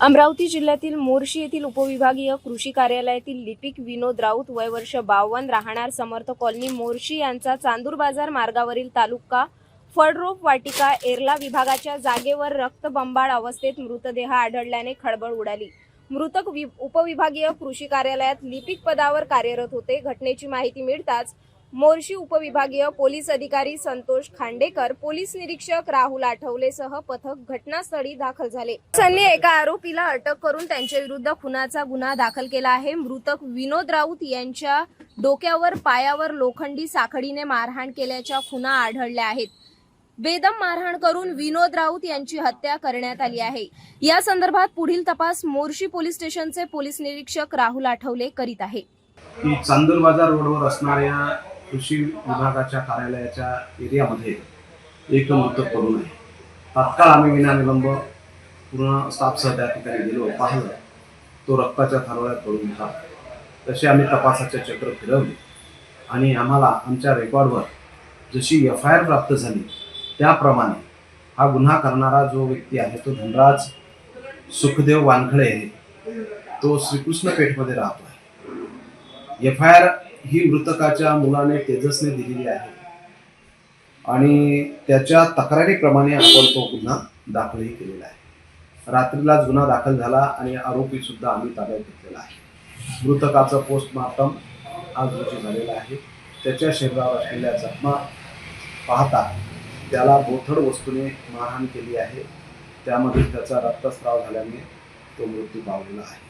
अमरावती जिल्ह्यातील मोर्शी येथील उपविभागीय कृषी कार्यालयातील लिपिक विनोद राऊत वय वर्ष बावन्न राहणार समर्थ कॉलनी मोर्शी यांचा चांदूर बाजार मार्गावरील तालुका फळरोप वाटिका एरला विभागाच्या जागेवर रक्तबंबाळ अवस्थेत मृतदेह आढळल्याने खळबळ उडाली. मृतक वि- उपविभागीय कृषी कार्यालयात लिपिक पदावर कार्यरत होते. घटनेची माहिती मिळताच मोर्शी उपविभागीय पोलीस अधिकारी संतोष खांडेकर पोलीस निरीक्षक राहुल आठवलेसह पथक घटनास्थळी दाखल झाले. त्यांनी एका आरोपीला अटक करून त्यांच्या विरुद्ध खुनाचा गुन्हा दाखल केला आहे. मृतक विनोद राऊत यांच्या डोक्यावर पायावर लोखंडी साखळीने मारहाण केल्याच्या खुना आढळल्या आहेत. बेदम मारहाण करून विनोद राऊत यांची हत्या करण्यात आली आहे. या संदर्भात पुढील तपास मोर्शी पोलीस स्टेशनचे पोलीस निरीक्षक राहुल आठवले करीत आहे. चांदूर बाजार रोडवर असणाऱ्या कृषी विभागाच्या कार्यालयाच्या एरियामध्ये एक मृत करून आहे. तात्काळ आम्ही विनाविलंब पूर्ण स्टाफसह त्या ठिकाणी गेलो पाहिलं. तो रक्ताच्या थारोळ्यात पडून होता तसे आम्ही तपासाचे चक्र फिरवले. आणि आम्हाला आमच्या रेकॉर्डवर जशी एफ आय आर प्राप्त झाली त्याप्रमाणे हा गुन्हा करणारा जो व्यक्ती आहे तो धनराज सुखदेव वानखळे आहे तो श्रीकृष्ण पेठमध्ये राहतो आहे एफ आय आर ही मृतकाच्या मुलाने तेजसने दिलेली आहे. आणि त्याच्या तक्रारीप्रमाणे आपण तो गुन्हा दाखलही केलेला आहे. रात्रीलाच गुन्हा दाखल झाला आणि आरोपी सुद्धा आम्ही ताब्यात घेतलेला आहे. मृतकाचं पोस्टमार्टम आज रोजी झालेलं आहे. त्याच्या शरीरावर असलेल्या जखमा पाहता त्याला बोथड वस्तूने मारहाण केली आहे. त्यामध्ये त्याचा रक्तस्राव झाल्याने तो मृत्यू पावलेला आहे.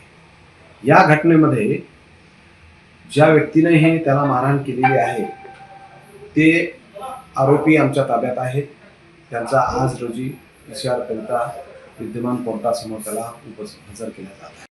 या घटनेमध्ये ज्या व्यक्तीने हे त्याला मारहाण केलेली आहे ते आरोपी आमच्या ताब्यात आहेत. त्यांचा आज रोजी विचार विद्यमान कोर्टासमोर त्याला उपस्थित हजर केला जात आहे.